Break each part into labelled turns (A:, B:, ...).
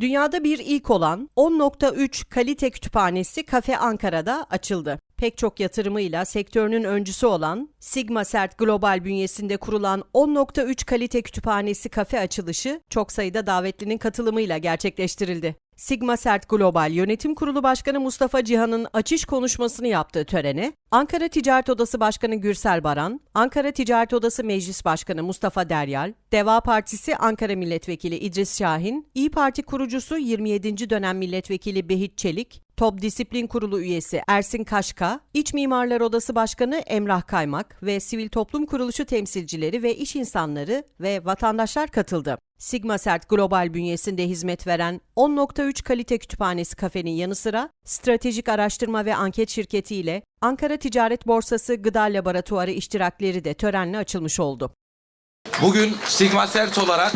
A: Dünyada bir ilk olan 10.3 kalite kütüphanesi Kafe Ankara'da açıldı. Pek çok yatırımıyla sektörünün öncüsü olan Sigma Cert Global bünyesinde kurulan 10.3 kalite kütüphanesi kafe açılışı çok sayıda davetlinin katılımıyla gerçekleştirildi. Sigma Cert Global Yönetim Kurulu Başkanı Mustafa Cihan'ın açış konuşmasını yaptığı törene, Ankara Ticaret Odası Başkanı Gürsel Baran, Ankara Ticaret Odası Meclis Başkanı Mustafa Deryal, Deva Partisi Ankara Milletvekili İdris Şahin, İyi Parti kurucusu 27. dönem milletvekili Behit Çelik, Top Disiplin Kurulu üyesi Ersin Kaşka, İç Mimarlar Odası Başkanı Emrah Kaymak ve sivil toplum kuruluşu temsilcileri ve iş insanları ve vatandaşlar katıldı. Sigma Cert Global bünyesinde hizmet veren 10.3 kalite kütüphanesi kafenin yanı sıra stratejik araştırma ve anket şirketi ile Ankara Ticaret Borsası Gıda Laboratuvarı iştirakleri de törenle açılmış oldu.
B: Bugün Sigma Cert olarak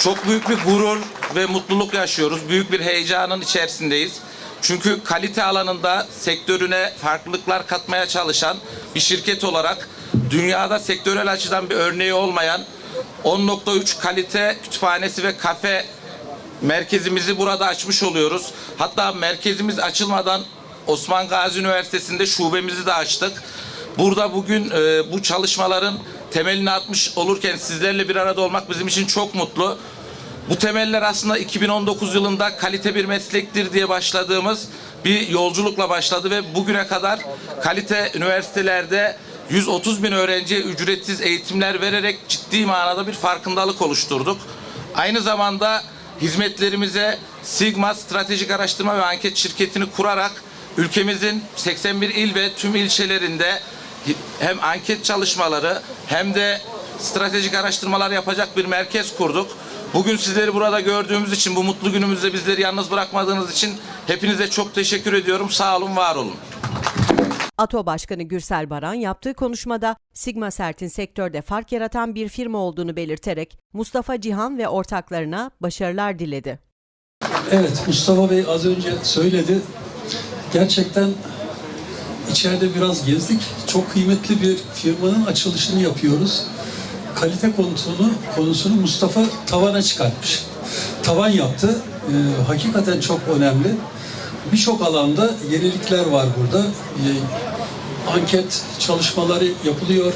B: çok büyük bir gurur ve mutluluk yaşıyoruz. Büyük bir heyecanın içerisindeyiz. Çünkü kalite alanında sektörüne farklılıklar katmaya çalışan bir şirket olarak dünyada sektörel açıdan bir örneği olmayan 10.3 kalite kütüphanesi ve kafe merkezimizi burada açmış oluyoruz. Hatta merkezimiz açılmadan Osman Gazi Üniversitesi'nde şubemizi de açtık. Burada bugün e, bu çalışmaların temelini atmış olurken sizlerle bir arada olmak bizim için çok mutlu. Bu temeller aslında 2019 yılında kalite bir meslektir diye başladığımız bir yolculukla başladı ve bugüne kadar kalite üniversitelerde 130 bin öğrenciye ücretsiz eğitimler vererek ciddi manada bir farkındalık oluşturduk. Aynı zamanda hizmetlerimize Sigma Stratejik Araştırma ve Anket Şirketi'ni kurarak ülkemizin 81 il ve tüm ilçelerinde hem anket çalışmaları hem de stratejik araştırmalar yapacak bir merkez kurduk. Bugün sizleri burada gördüğümüz için, bu mutlu günümüzde bizleri yalnız bırakmadığınız için hepinize çok teşekkür ediyorum. Sağ olun, var olun.
A: ATO Başkanı Gürsel Baran yaptığı konuşmada Sigma Sert'in sektörde fark yaratan bir firma olduğunu belirterek Mustafa Cihan ve ortaklarına başarılar diledi.
C: Evet, Mustafa Bey az önce söyledi. Gerçekten içeride biraz gezdik. Çok kıymetli bir firmanın açılışını yapıyoruz. Kalite konusunu, konusunu Mustafa tavana çıkartmış. Tavan yaptı. Ee, hakikaten çok önemli. Birçok alanda yenilikler var burada. Ee, anket çalışmaları yapılıyor.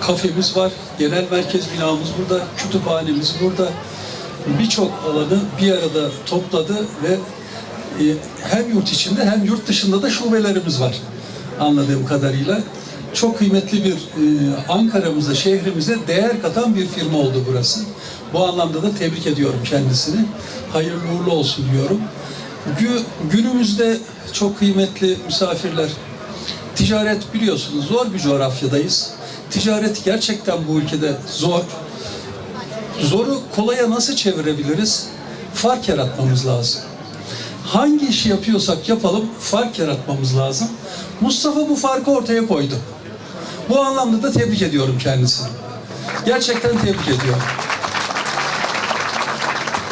C: Kafemiz var. Genel merkez binamız burada. Kütüphanemiz burada. Birçok alanı bir arada topladı ve e, hem yurt içinde hem yurt dışında da şubelerimiz var anladığım kadarıyla. Çok kıymetli bir e, Ankara'mıza, şehrimize değer katan bir firma oldu burası. Bu anlamda da tebrik ediyorum kendisini. Hayırlı uğurlu olsun diyorum. Gü, günümüzde çok kıymetli misafirler, ticaret biliyorsunuz zor bir coğrafyadayız. Ticaret gerçekten bu ülkede zor. Zoru kolaya nasıl çevirebiliriz? Fark yaratmamız lazım. Hangi işi yapıyorsak yapalım fark yaratmamız lazım. Mustafa bu farkı ortaya koydu. Bu anlamda da tebrik ediyorum kendisini. Gerçekten tebrik ediyorum.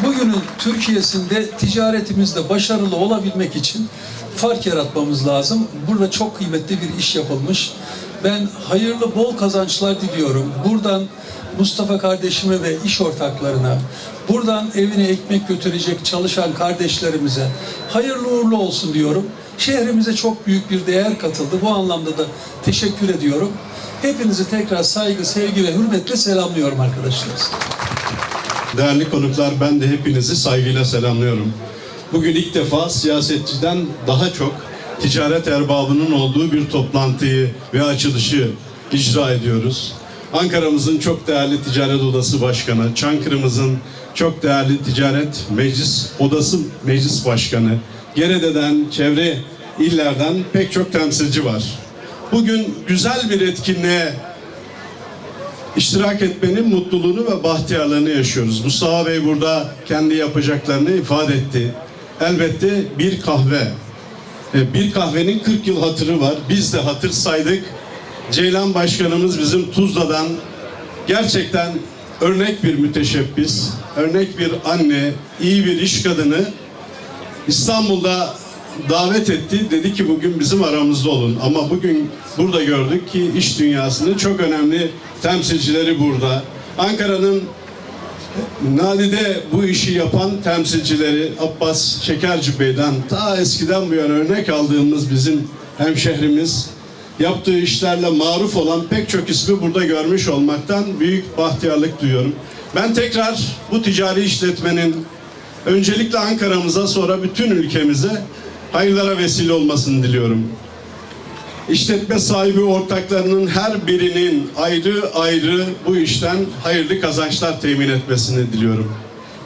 C: Bugünün Türkiye'sinde ticaretimizde başarılı olabilmek için fark yaratmamız lazım. Burada çok kıymetli bir iş yapılmış. Ben hayırlı bol kazançlar diliyorum. Buradan Mustafa kardeşime ve iş ortaklarına, buradan evine ekmek götürecek çalışan kardeşlerimize hayırlı uğurlu olsun diyorum. Şehrimize çok büyük bir değer katıldı. Bu anlamda da teşekkür ediyorum. Hepinizi tekrar saygı, sevgi ve hürmetle selamlıyorum arkadaşlar.
D: Değerli konuklar ben de hepinizi saygıyla selamlıyorum. Bugün ilk defa siyasetçiden daha çok ticaret erbabının olduğu bir toplantıyı ve açılışı icra ediyoruz. Ankara'mızın çok değerli Ticaret Odası Başkanı, Çankırı'mızın çok değerli Ticaret Meclis Odası Meclis Başkanı, Gerede'den, çevre illerden pek çok temsilci var. Bugün güzel bir etkinliğe iştirak etmenin mutluluğunu ve bahtiyarlığını yaşıyoruz. Mustafa Bey burada kendi yapacaklarını ifade etti. Elbette bir kahve. E, Bir kahvenin 40 yıl hatırı var. Biz de hatır saydık. Ceylan Başkanımız bizim Tuzla'dan gerçekten örnek bir müteşebbis, örnek bir anne, iyi bir iş kadını İstanbul'da davet etti. Dedi ki bugün bizim aramızda olun. Ama bugün burada gördük ki iş dünyasının çok önemli temsilcileri burada. Ankara'nın Nadide bu işi yapan temsilcileri Abbas Şekerci Bey'den ta eskiden bu yana örnek aldığımız bizim hemşehrimiz yaptığı işlerle maruf olan pek çok ismi burada görmüş olmaktan büyük bahtiyarlık duyuyorum. Ben tekrar bu ticari işletmenin öncelikle Ankara'mıza sonra bütün ülkemize hayırlara vesile olmasını diliyorum. İşletme sahibi ortaklarının her birinin ayrı ayrı bu işten hayırlı kazançlar temin etmesini diliyorum.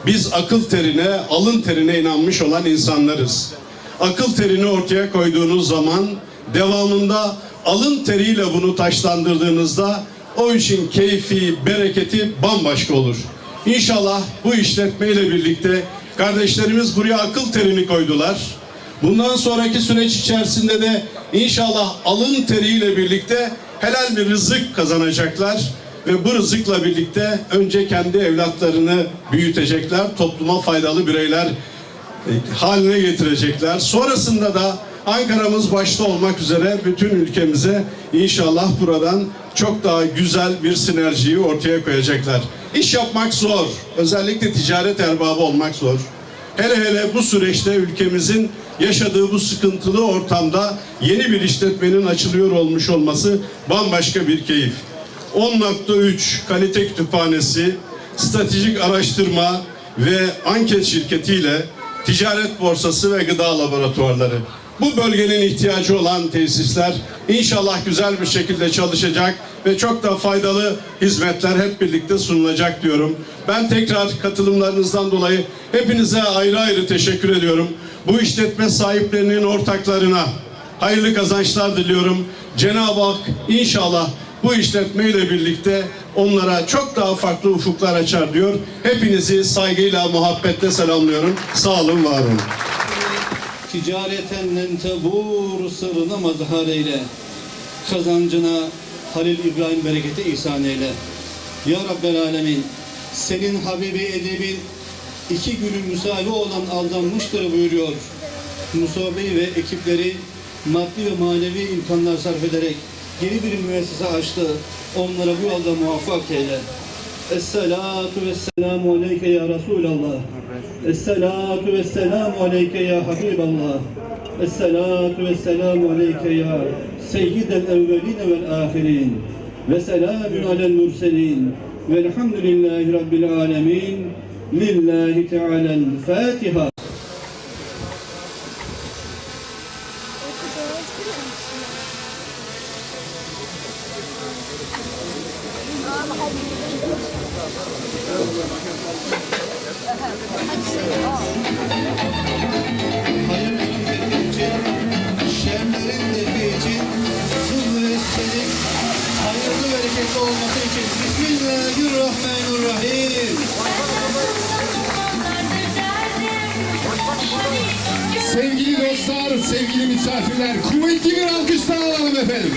D: Biz akıl terine, alın terine inanmış olan insanlarız. Akıl terini ortaya koyduğunuz zaman devamında alın teriyle bunu taşlandırdığınızda o işin keyfi, bereketi bambaşka olur. İnşallah bu işletmeyle birlikte kardeşlerimiz buraya akıl terini koydular. Bundan sonraki süreç içerisinde de inşallah alın teriyle birlikte helal bir rızık kazanacaklar ve bu rızıkla birlikte önce kendi evlatlarını büyütecekler, topluma faydalı bireyler e, haline getirecekler. Sonrasında da Ankara'mız başta olmak üzere bütün ülkemize inşallah buradan çok daha güzel bir sinerjiyi ortaya koyacaklar. İş yapmak zor. Özellikle ticaret erbabı olmak zor. Hele hele bu süreçte ülkemizin yaşadığı bu sıkıntılı ortamda yeni bir işletmenin açılıyor olmuş olması bambaşka bir keyif. 10.3 kalite kütüphanesi, stratejik araştırma ve anket şirketiyle ticaret borsası ve gıda laboratuvarları. Bu bölgenin ihtiyacı olan tesisler inşallah güzel bir şekilde çalışacak ve çok da faydalı hizmetler hep birlikte sunulacak diyorum. Ben tekrar katılımlarınızdan dolayı hepinize ayrı ayrı teşekkür ediyorum. Bu işletme sahiplerinin ortaklarına hayırlı kazançlar diliyorum. Cenab-ı Hak inşallah bu işletmeyle birlikte onlara çok daha farklı ufuklar açar diyor. Hepinizi saygıyla, muhabbetle selamlıyorum. Sağ olun, var olun.
E: Ticareten len tebur sırrına mazhar eyle. Kazancına Halil İbrahim bereketi ihsan eyle. Ya Rabbel Alemin senin Habibi Edib'in iki günün müsavi olan aldanmıştır buyuruyor. Musa Bey ve ekipleri maddi ve manevi imkanlar sarf ederek yeni bir müessese açtı. Onlara bu yolda muvaffak eyle. Esselatu vesselamu aleyke ya Resulallah. Esselatu vesselamu aleyke ya Habiballah. Esselatu vesselamu aleyke ya Seyyidel evveline vel ahirin. Ve selamun alel murselin. Velhamdülillahi Rabbil alemin. Lillahi Teala'l Fatiha. Hayır bereketi için, şerlerin defi için, bu müessenin hayırlı bereketli olması için Bismillahirrahmanirrahim.
F: Sevgili dostlar, sevgili misafirler, kuvvetli bir alkışlar alalım efendim.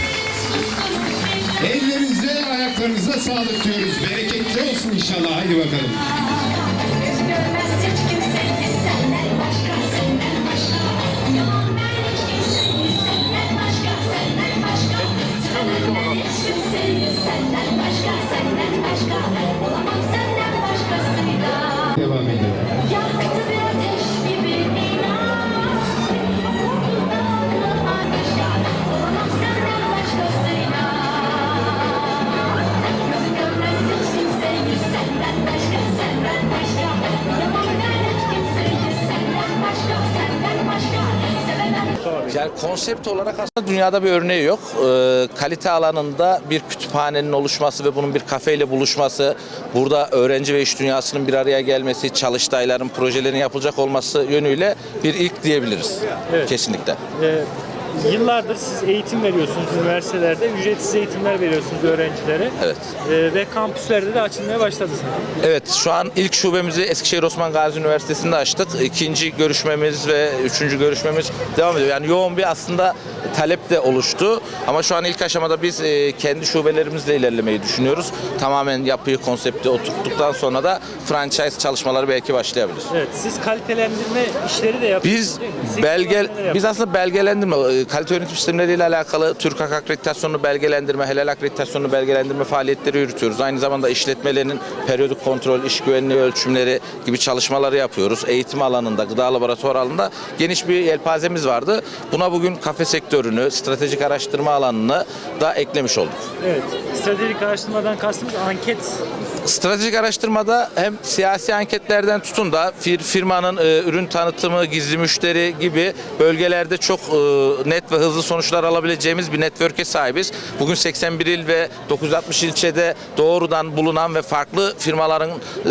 F: Ellerinize, ayaklarınıza sağlık diyoruz. Bereketli olsun inşallah. Haydi bakalım.
B: Yani konsept olarak aslında dünyada bir örneği yok. Ee, kalite alanında bir kütüphanenin oluşması ve bunun bir kafeyle buluşması, burada öğrenci ve iş dünyasının bir araya gelmesi, çalıştayların, projelerin yapılacak olması yönüyle bir ilk diyebiliriz.
G: Evet.
B: Kesinlikle.
G: Ee, yıllardır siz eğitim veriyorsunuz üniversitelerde, ücretsiz eğitimler veriyorsunuz öğrencilere.
B: Evet.
G: Ee, ve kampüslerde de açılmaya başladı sanırım.
B: Evet şu an ilk şubemizi Eskişehir Osman Gazi Üniversitesi'nde açtık. İkinci görüşmemiz ve üçüncü görüşmemiz devam ediyor. Yani yoğun bir aslında talep de oluştu. Ama şu an ilk aşamada biz e, kendi şubelerimizle ilerlemeyi düşünüyoruz. Tamamen yapıyı, konsepti oturttuktan sonra da franchise çalışmaları belki başlayabilir.
G: Evet, siz kalitelendirme işleri de yapıyorsunuz
B: Biz
G: kullanmalar
B: biz aslında belgelendirme e, kalite yönetim sistemleriyle alakalı TÜRKAK akreditasyonunu belgelendirme, helal akreditasyonunu belgelendirme faaliyetleri yürütüyoruz. Aynı zamanda işletmelerin periyodik kontrol, iş güvenliği ölçümleri gibi çalışmaları yapıyoruz. Eğitim alanında, gıda laboratuvar alanında geniş bir yelpazemiz vardı. Buna bugün kafe sektörünü, stratejik araştırma alanını da eklemiş olduk.
G: Evet. Stratejik araştırmadan kastımız anket.
B: Stratejik araştırmada hem siyasi anketlerden tutun da fir, firmanın e, ürün tanıtımı, gizli müşteri gibi bölgelerde çok e, net ve hızlı sonuçlar alabileceğimiz bir network'e sahibiz. Bugün 81 il ve 960 ilçede doğrudan bulunan ve farklı firmaların e,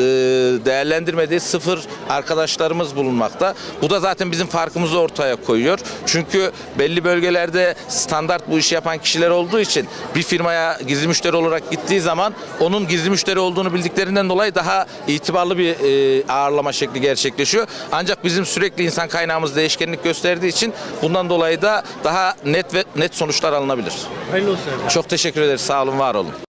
B: değerlendirmediği sıfır arkadaşlarımız bulunmakta. Bu da zaten bizim farkımızı ortaya koyuyor. Çünkü belli bölgelerde standart bu işi yapan kişiler olduğu için bir firmaya gizli müşteri olarak gittiği zaman onun gizli müşteri olduğunu bildiklerinden dolayı daha itibarlı bir e, ağırlama şekli gerçekleşiyor. Ancak bizim sürekli insan kaynağımız değişkenlik gösterdiği için bundan dolayı da daha net ve net sonuçlar alınabilir.
G: Hayırlı olsun.
B: Çok teşekkür ederiz. Sağ olun, var olun.